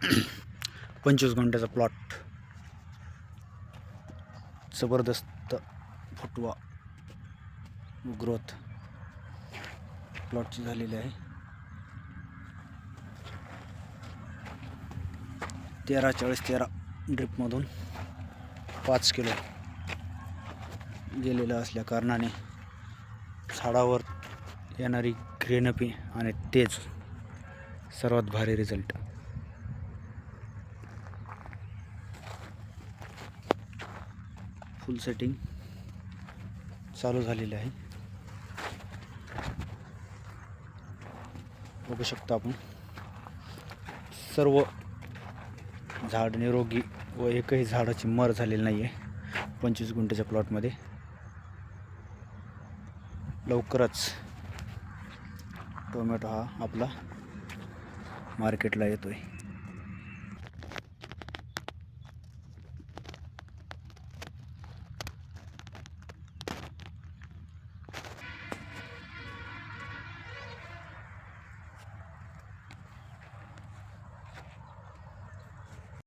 पंचवीस घंट्याचा प्लॉट जबरदस्त फुटवा ग्रोथ प्लॉटची झालेली आहे. तेरा चाळीस तेरा ड्रिपमधून पाच किलो गेलेलं असल्या कारणाने झाडावर येणारी ग्रेनपी आणि तेज सर्वात भारी रिझल्ट फुल सेटिंग चालू झालेली आहे. बघू शकता आपण. सर्व झाड निरोगी व एकही झाडाची मर झालेली नाही आहे पंचवीस गुंठ्याच्या प्लॉटमध्ये लवकरच टोमॅटो हा आपला मार्केटला येतो आहे